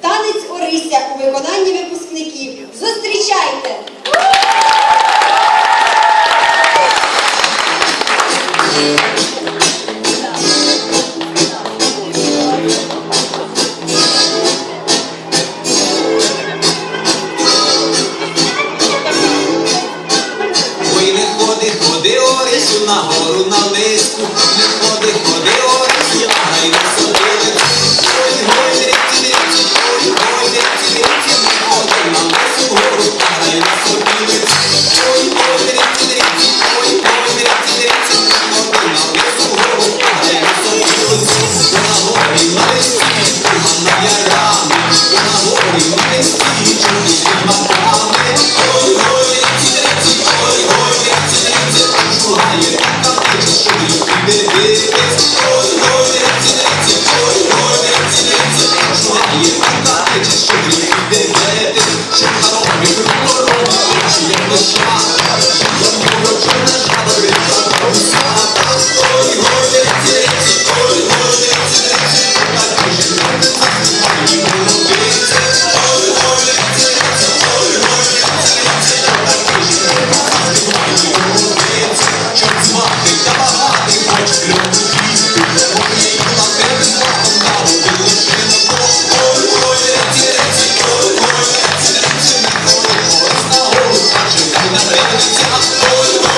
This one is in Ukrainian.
Танець Орися у виконанні випускників. Зустрічайте! Ходи, ходи, Орисю на distributing their dead. I don't make the world. She the Just stop.